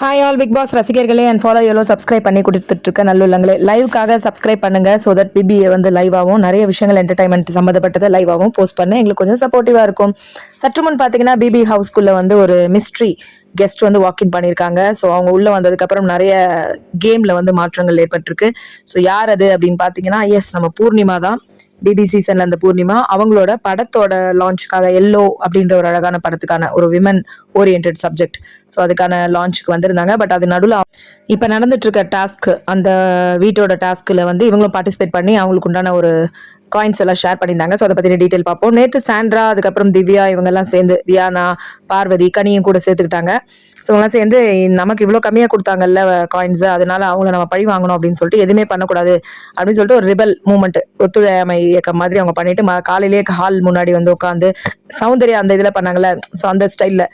Hi all Bigg Boss ரசிகர்களே and follow எவ்வளோ subscribe பண்ணி கொடுத்துட்ருக்க நல்லுள்ளங்களே. லைவுக்காக சப்ஸ்கிரைப் பண்ணுங்க ஸோ தட் பிபியை வந்து லைவாகவும் நிறைய விஷயங்கள் என்டர்டைன்மெண்ட் சம்மந்தப்பட்டதை லைவாகவும் போஸ்ட் பண்ண. எங்களுக்கு கொஞ்சம் சப்போர்ட்டிவாக இருக்கும். சற்று முன் பார்த்தீங்கன்னா பிபி ஹவுஸ்குள்ளே வந்து ஒரு மிஸ்ட்ரி கெஸ்ட் வந்து வாக்கின் பண்ணியிருக்காங்க ஸோ அவங்க உள்ளே வந்ததுக்கப்புறம் நிறைய கேமில் வந்து மாற்றங்கள் ஏற்பட்டிருக்கு. ஸோ யார் அது அப்படின்னு பார்த்தீங்கன்னா எஸ் நம்ம பூர்ணிமா தான். பிபி சீசன்ல அந்த பூர்ணிமா அவங்களோட படத்தோட லான்ச்சுக்காக எல்லோ அப்படின்ற ஒரு அழகான படத்துக்கான ஒரு விமன் ஓரியன்ட் சப்ஜெக்ட் ஸோ அதுக்கான லான்ச்சுக்கு வந்திருந்தாங்க. பட் அது நடுவில் இப்போ நடந்துட்டு இருக்க டாஸ்க் அந்த வீட்டோட டாஸ்கில் வந்து இவங்களும் பார்ட்டிசிபேட் பண்ணி அவங்களுக்கு உண்டான ஒரு காயின்ஸ் எல்லாம் ஷேர் பண்ணியிருந்தாங்க. ஸோ அதை பற்றின டீட்டெயில் பார்ப்போம். நேற்று சாண்ட்ரா அதுக்கப்புறம் திவ்யா இவங்கெல்லாம் சேர்ந்து வியானா பார்வதி கனியும் கூட சேர்த்துக்கிட்டாங்க. ஸோ இவங்கெல்லாம் சேர்ந்து நமக்கு இவ்வளோ கம்மியாக கொடுத்தாங்கல்ல காயின்ஸ் அதனால அவங்கள நம்ம பழி வாங்கணும் அப்படின்னு சொல்லிட்டு எதுவுமே பண்ணக்கூடாது அப்படின்னு சொல்லிட்டு ஒரு ரிபல் மூமெண்ட் ஒத்துழையாமை இயக்கம் மாதிரி அவங்க பண்ணிட்டு காலையிலேயே ஹால் முன்னாடி வந்து உட்காந்து சௌந்தர்யா அந்த இதில் பண்ணாங்கல்ல. ஸோ அந்த ஸ்டைலில்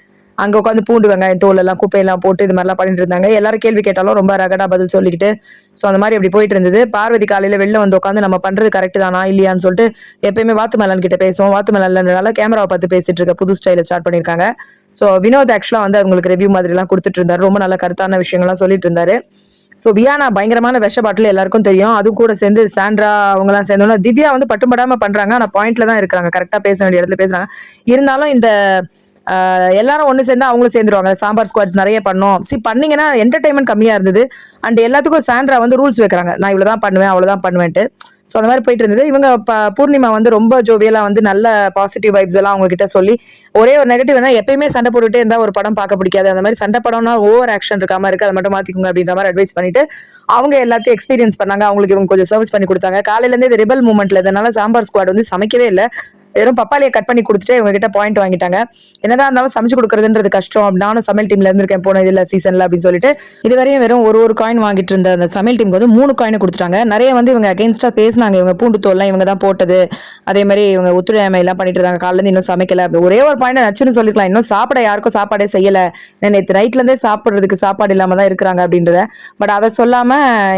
அங்கே உட்காந்து பூண்டு வெங்காயம் தோல் எல்லாம் குப்பையெல்லாம் போட்டு இது மாதிரிலாம் பண்ணிட்டு இருந்தாங்க. எல்லாரும் கேள்வி கேட்டாலும் ரொம்ப ரகடா பதில் சொல்லிக்கிட்டு ஸோ அந்த மாதிரி அப்படி போயிட்டு இருந்தது. பார்வதி காலையில் வெளில வந்து உட்காந்து நம்ம பண்ணுறது கரெக்ட் தானா இல்லையான்னு சொல்லிட்டு எப்பயுமே வாத்து மேலன் கிட்ட பேசுவோம். வாத்து மேலன்றனால கேமராவை பார்த்து பேசிட்டு இருக்க புது ஸ்டைல ஸ்டார்ட் பண்ணியிருக்காங்க. ஸோ வினோத் ஆக்சுவலாக வந்து அவங்களுக்கு ரிவ்யூ மாதிரிலாம் கொடுத்துட்டு இருந்தாரு. ரொம்ப நல்ல கருத்தான விஷயங்கள்லாம் சொல்லிட்டு இருந்தாரு. ஸோ வியானா பயங்கரமான விஷ பாட்டில் எல்லாருக்கும் தெரியும். அது கூட சேர்ந்து சாண்ட்ரா அவங்கலாம் சேர்ந்தோன்னா திவ்யா வந்து பட்டுப்படாமல் பண்ணுறாங்க ஆனால் பாயிண்ட்ல தான் இருக்காங்க. கரெக்டாக பேச வேண்டிய இடத்துல பேசுகிறாங்க இருந்தாலும் இந்த எல்லாரும் ஒன்று சேர்ந்தா அவங்களும் சேர்ந்துருவாங்க. சாம்பார் ஸ்குவாட்ஸ் நிறைய பண்ணோம். சி பண்ணிங்கன்னா என்டர்டைன்மெண்ட் கம்மியாக இருந்தது. அண்ட் எல்லாத்துக்கும் சாண்ட்ரா வந்து ரூல்ஸ் வைக்கிறாங்க. நான் இவ்வளோ தான் பண்ணுவேன் அவ்வளோதான் பண்ணுவேன்ட்டு. ஸோ அந்த மாதிரி போயிட்டு இருந்தது. இவங்க ப- பூர்ணிமா வந்து ரொம்ப ஜோவியலாக வந்து நல்ல பாசிட்டிவ் வைப்ஸ் எல்லாம் அவங்க கிட்ட சொல்லி ஒரே ஒரு நெகட்டிவ் என்ன எப்பயுமே சண்டை போட்டுட்டே இருந்தால் ஒரு படம் பார்க்க பிடிக்காது. அந்த மாதிரி சண்டை படம்னா ஓவர் ஆக்ஷன் இருக்காம இருக்கு. அதை மட்டும் மாற்றிக்கோங்க அப்படின்ற மாதிரி அட்வைஸ் பண்ணிட்டு அவங்க எல்லாத்தையும் எக்ஸ்பீரியன்ஸ் பண்ணாங்க. அவங்களுக்கு இவங்க கொஞ்சம் சர்வீஸ் பண்ணி கொடுத்தாங்க. காலையிலேருந்து இது ரிபல் மூமெண்ட்ல இதனால சாம்பார் ஸ்குவாட் வந்து சமைக்கவே இல்லை. வெறும் பப்பாளியை கட் பண்ணி கொடுத்துட்டு இவங்க கிட்ட பாயிண்ட் வாங்கிட்டாங்க. என்னதான் இருந்தாலும் சமைச்சு கொடுக்கறதுன்றது கஷ்டம். நானும் சமையல் டீம்ல இருந்திருக்கேன் போன இதுல சீசன்ல அப்படின்னு சொல்லிட்டு. இதுவரையும் வெறும் ஒரு ஒரு காயின் வாங்கிட்டு இருந்த அந்த சமையல் டீமுக்கு வந்து மூணு காயின் கொடுத்துட்டாங்க. நிறைய வந்து இவங்க அகேன்ஸ்டா பேசினாங்க. இவங்க பூண்டு தோல்லாம் இவங்க தான் போட்டது. அதே மாதிரி இவங்க ஒத்துழையாமை எல்லாம் பண்ணிட்டு இருந்தாங்க. காலையில இருந்து இன்னும் சமைக்கல. அப்படி ஒரே ஒரு பாயிண்ட் நச்சுன்னு சொல்லிக்கலாம் இன்னும் சாப்பிட யாருக்கும் சாப்பாடே செய்யல. நேற்று நைட்ல இருந்தே சாப்பிடுறதுக்கு சாப்பாடு இல்லாம தான் இருக்கிறாங்க அப்படின்றத. பட் அதை சொல்லாம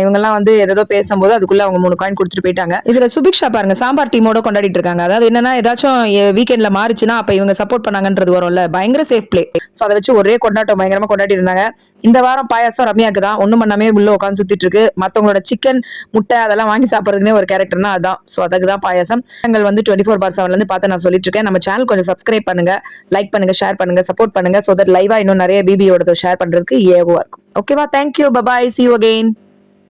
இவங்கெல்லாம் வந்து ஏதோ பேசும்போது அதுக்குள்ள அவங்க மூணு காயின் கொடுத்துட்டு போயிட்டாங்க. இதுல சுபிக்ஷா பாருங்க சாம்பார் டீமோட கொண்டாடிட்டு இருக்காங்க. அதாவது என்னன்னா ஏதாச்சும் வீக்கெண்ட்ல மாறுச்சுன்னா அப்ப இவங்க சப்போர்ட் பண்ணாங்கன்றது வரும்ல. பயங்கர சேஃப் பிளே சோ அதை வச்சு ஒரே கொண்டாட்டம் பயங்கரமா கொண்டாடி இருந்தாங்க. இந்த வாரம் பாயாசம் ரம்யாக்கு தான். ஒண்ணும் பண்ணாமே உள்ள உட்காந்து சுத்திட்டு இருக்கு. மத்தவங்களோட சிக்கன் முட்டை அதெல்லாம் வாங்கி சாப்பிடுறதுனே ஒரு கேரக்டர்னா அதான். சோ அதுக்கு தான் பாயாசம். எங்கள் வந்து டுவெண்ட்டி ஃபோர் பார் செவன்ல இருந்து பார்த்து நான் சொல்லிட்டு இருக்கேன். நம்ம சேனல் கொஞ்சம் சப்ஸ்கிரைப் பண்ணுங்க லைக் பண்ணுங்க ஷேர் பண்ணுங்க சப்போர்ட் பண்ணுங்க சோ தட் லைவா இன்னும் நிறைய பிபியோட ஷேர் பண்றதுக்கு ஏவா இருக்கும். ஓகேவா thank you bye bye see you again